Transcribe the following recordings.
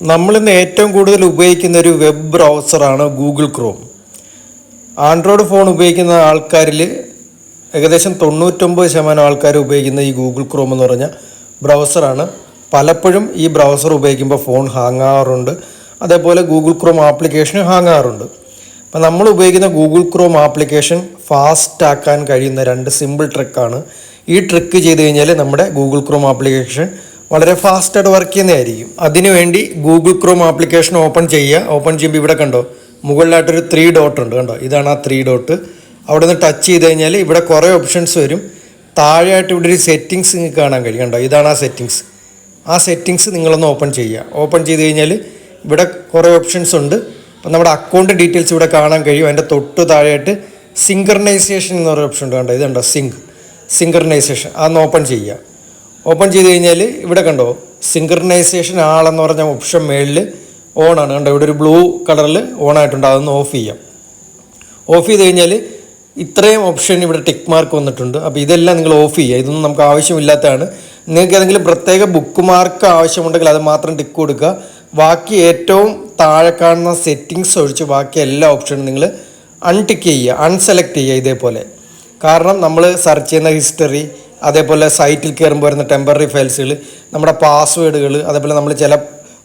നമ്മളിന്ന് ഏറ്റവും കൂടുതൽ ഉപയോഗിക്കുന്ന ഒരു വെബ് ബ്രൗസറാണ് ഗൂഗിൾ ക്രോം ആൻഡ്രോയിഡ് ഫോൺ ഉപയോഗിക്കുന്ന ആൾക്കാരിൽ ഏകദേശം തൊണ്ണൂറ്റൊമ്പത് ശതമാനം ആൾക്കാർ ഉപയോഗിക്കുന്ന ഈ ഗൂഗിൾ ക്രോം എന്ന് പറഞ്ഞ ബ്രൗസറാണ് പലപ്പോഴും ഈ ബ്രൗസർ ഉപയോഗിക്കുമ്പോൾ ഫോൺ ഹാങ് ആവാറുണ്ട് അതേപോലെ ഗൂഗിൾ ക്രോം ആപ്ലിക്കേഷൻ ഹാങ് ആവാറുണ്ട് അപ്പം നമ്മൾ ഉപയോഗിക്കുന്ന ഗൂഗിൾ ക്രോം ആപ്ലിക്കേഷൻ ഫാസ്റ്റ് ആക്കാൻ കഴിയുന്ന രണ്ട് സിമ്പിൾ ട്രിക്കാണ് ഈ ട്രിക്ക് ചെയ്ത് കഴിഞ്ഞാൽ നമ്മുടെ ഗൂഗിൾ ക്രോം ആപ്ലിക്കേഷൻ വളരെ ഫാസ്റ്റായിട്ട് വർക്ക് ചെയ്യുന്നതായിരിക്കും. അതിനുവേണ്ടി ഗൂഗിൾ ക്രോം ആപ്ലിക്കേഷൻ ഓപ്പൺ ചെയ്യുക. ഓപ്പൺ ചെയ്യുമ്പോൾ ഇവിടെ കണ്ടോ മുകളിലായിട്ടൊരു ത്രീ ഡോട്ട് ഉണ്ട് കണ്ടോ? ഇതാണ് ആ ത്രീ ഡോട്ട് അവിടെ നിന്ന് ടച്ച് ചെയ്ത് കഴിഞ്ഞാൽ ഇവിടെ കുറേ ഓപ്ഷൻസ് വരും. താഴെയായിട്ട് ഇവിടെ ഒരു സെറ്റിങ്സ് നിങ്ങൾക്ക് കാണാൻ കഴിയും. കണ്ടോ? ഇതാണ് ആ സെറ്റിങ്സ് ആ സെറ്റിങ്സ് നിങ്ങളൊന്ന് ഓപ്പൺ ചെയ്യുക. ഓപ്പൺ ചെയ്ത് കഴിഞ്ഞാൽ ഇവിടെ കുറേ ഓപ്ഷൻസ് ഉണ്ട്. അപ്പം നമ്മുടെ അക്കൗണ്ട് ഡീറ്റെയിൽസ് ഇവിടെ കാണാൻ കഴിയും. അതിന്റെ തൊട്ട് താഴെയായിട്ട് സിങ്കർണൈസേഷൻ എന്ന് പറയുന്ന ഓപ്ഷൻ ഉണ്ട് കണ്ടോ? ഇതുണ്ടോ സിങ്ക് സിങ്കർണൈസേഷൻ അതൊന്ന് ഓപ്പൺ ചെയ്യുക. ഓപ്പൺ ചെയ്ത് കഴിഞ്ഞാൽ ഇവിടെ കണ്ടോ? സിങ്കർണൈസേഷൻ ആളെന്ന് പറഞ്ഞ ഓപ്ഷൻ മേളിൽ ഓൺ ആണ് കണ്ടോ? ഇവിടെ ഒരു ബ്ലൂ കളറിൽ ഓൺ ആയിട്ടുണ്ട് അതൊന്ന് ഓഫ് ചെയ്യാം. ഓഫ് ചെയ്ത് കഴിഞ്ഞാൽ ഇത്രയും ഓപ്ഷൻ ഇവിടെ ടിക്ക് മാർക്ക് വന്നിട്ടുണ്ട്. അപ്പോൾ ഇതെല്ലാം നിങ്ങൾ ഓഫ് ചെയ്യുക. ഇതൊന്നും നമുക്ക് ആവശ്യമില്ലാത്തതാണ്. നിങ്ങൾക്ക് ഏതെങ്കിലും പ്രത്യേക ബുക്ക് മാർക്ക് ആവശ്യമുണ്ടെങ്കിൽ അത് മാത്രം ടിക്ക് കൊടുക്കുക. ബാക്കി ഏറ്റവും താഴെ കാണുന്ന സെറ്റിങ്സ് ഒഴിച്ച് ബാക്കി എല്ലാ ഓപ്ഷനും നിങ്ങൾ അൺടിക്ക് ചെയ്യുക. അൺസെലക്ട് ചെയ്യുക ഇതേപോലെ. കാരണം നമ്മൾ സെർച്ച് ചെയ്യുന്ന ഹിസ്റ്ററി അതേപോലെ സൈറ്റിൽ കയറുമ്പോൾ വരുന്ന ടെമ്പററി ഫയൽസുകൾ നമ്മുടെ പാസ്വേഡുകൾ അതേപോലെ നമ്മൾ ചില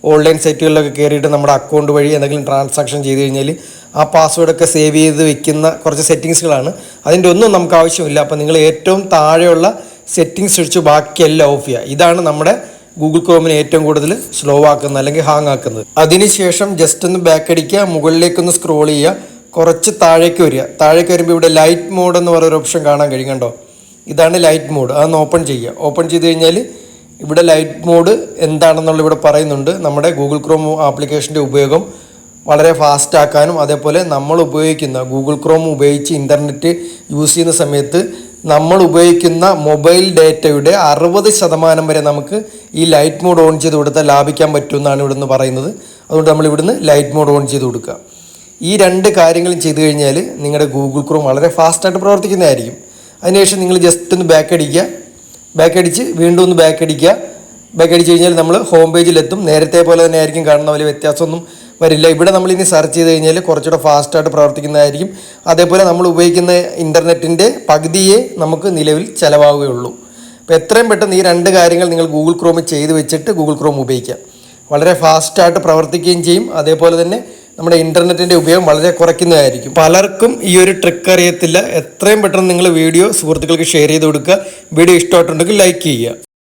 ഓൺലൈൻ സൈറ്റുകളിലൊക്കെ കയറിയിട്ട് നമ്മുടെ അക്കൗണ്ട് വഴി എന്തെങ്കിലും ട്രാൻസാക്ഷൻ ചെയ്ത് കഴിഞ്ഞാൽ ആ പാസ്വേഡൊക്കെ സേവ് ചെയ്ത് വെക്കുന്ന കുറച്ച് സെറ്റിങ്സുകളാണ് അതിന്റെ ഒന്നും നമുക്ക് ആവശ്യമില്ല. അപ്പോൾ നിങ്ങൾ ഏറ്റവും താഴെയുള്ള സെറ്റിങ്സ് ഒഴിച്ച് ബാക്കിയെല്ലാം ഓഫ് ചെയ്യുക. ഇതാണ് നമ്മുടെ ഗൂഗിൾ ക്രോമിനെ ഏറ്റവും കൂടുതൽ സ്ലോ ആക്കുന്നത് അല്ലെങ്കിൽ ഹാങ് ആക്കുന്നത്. അതിനുശേഷം ജസ്റ്റ് ഒന്ന് ബാക്ക് അടിക്കുക മുകളിലേക്കൊന്ന് സ്ക്രോൾ ചെയ്യുക കുറച്ച് താഴേക്ക് വരിക. താഴേക്ക് വരുമ്പോൾ ഇവിടെ ലൈറ്റ് മോഡ് എന്ന് പറയുന്ന ഓപ്ഷൻ കാണാൻ കഴിയും. കണ്ടോ? ഇതാണ് ലൈറ്റ് മോഡ് അതൊന്ന് ഓപ്പൺ ചെയ്യുക. ഓപ്പൺ ചെയ്ത് കഴിഞ്ഞാൽ ഇവിടെ ലൈറ്റ് മോഡ് എന്താണെന്നുള്ള ഇവിടെ പറയുന്നുണ്ട്. നമ്മുടെ ഗൂഗിൾ ക്രോം ആപ്ലിക്കേഷന്റെ ഉപയോഗം വളരെ ഫാസ്റ്റ് ആക്കാനും അതേപോലെ നമ്മൾ ഉപയോഗിക്കുന്ന ഗൂഗിൾ ക്രോം ഉപയോഗിച്ച് ഇന്റർനെറ്റ് യൂസ് ചെയ്യുന്ന സമയത്ത് നമ്മൾ ഉപയോഗിക്കുന്ന മൊബൈൽ ഡേറ്റയുടെ അറുപത് ശതമാനം വരെ നമുക്ക് ഈ ലൈറ്റ് മോഡ് ഓൺ ചെയ്ത് കൊടുത്താൽ ലാഭിക്കാൻ പറ്റുമെന്നാണ് ഇവിടുന്ന് പറയുന്നത്. അതുകൊണ്ട് നമ്മൾ ഇവിടുന്ന് ലൈറ്റ് മോഡ് ഓൺ ചെയ്ത് കൊടുക്കുക. ഈ രണ്ട് കാര്യങ്ങളും ചെയ്തു കഴിഞ്ഞാൽ നിങ്ങളുടെ ഗൂഗിൾ ക്രോം വളരെ ഫാസ്റ്റായിട്ട് പ്രവർത്തിക്കുന്നതായിരിക്കും. അതിനുശേഷം നിങ്ങൾ ജസ്റ്റ് ഒന്ന് ബാക്ക് അടിക്കുക. ബാക്ക് അടിച്ച് വീണ്ടും ഒന്ന് ബാക്ക് അടിക്കുക. ബാക്ക് അടിച്ച് കഴിഞ്ഞാൽ നമ്മൾ ഹോം പേജിലെത്തും നേരത്തെ പോലെ തന്നെ ആയിരിക്കും കാണുന്ന വലിയ വ്യത്യാസമൊന്നും വരില്ല. ഇവിടെ നമ്മൾ ഇനി സെർച്ച് ചെയ്ത് കഴിഞ്ഞാൽ കുറച്ചുകൂടെ ഫാസ്റ്റായിട്ട് പ്രവർത്തിക്കുന്നതായിരിക്കും. അതേപോലെ നമ്മൾ ഉപയോഗിക്കുന്ന ഇന്റർനെറ്റിന്റെ പകുതിയെ നമുക്ക് നിലവിൽ ചിലവാകുകയുള്ളൂ. അപ്പോൾ എത്രയും പെട്ടെന്ന് ഈ രണ്ട് കാര്യങ്ങൾ നിങ്ങൾ ഗൂഗിൾ ക്രോമിൽ ചെയ്ത് വെച്ചിട്ട് ഗൂഗിൾ ക്രോം ഉപയോഗിക്കാം വളരെ ഫാസ്റ്റായിട്ട് പ്രവർത്തിക്കുകയും ചെയ്യും. അതേപോലെ തന്നെ നമ്മുടെ ഇന്റർനെറ്റിന്റെ ഉപയോഗം വളരെ കുറയ്ക്കുന്നതായിരിക്കും. പലർക്കും ഈ ഒരു ട്രിക്ക് അറിയത്തില്ല. എത്രയും പെട്ടെന്ന് നിങ്ങൾ വീഡിയോ സുഹൃത്തുക്കൾക്ക് ഷെയർ ചെയ്ത് കൊടുക്കുക. വീഡിയോ ഇഷ്ടമായിട്ടുണ്ടെങ്കിൽ ലൈക്ക് ചെയ്യുക.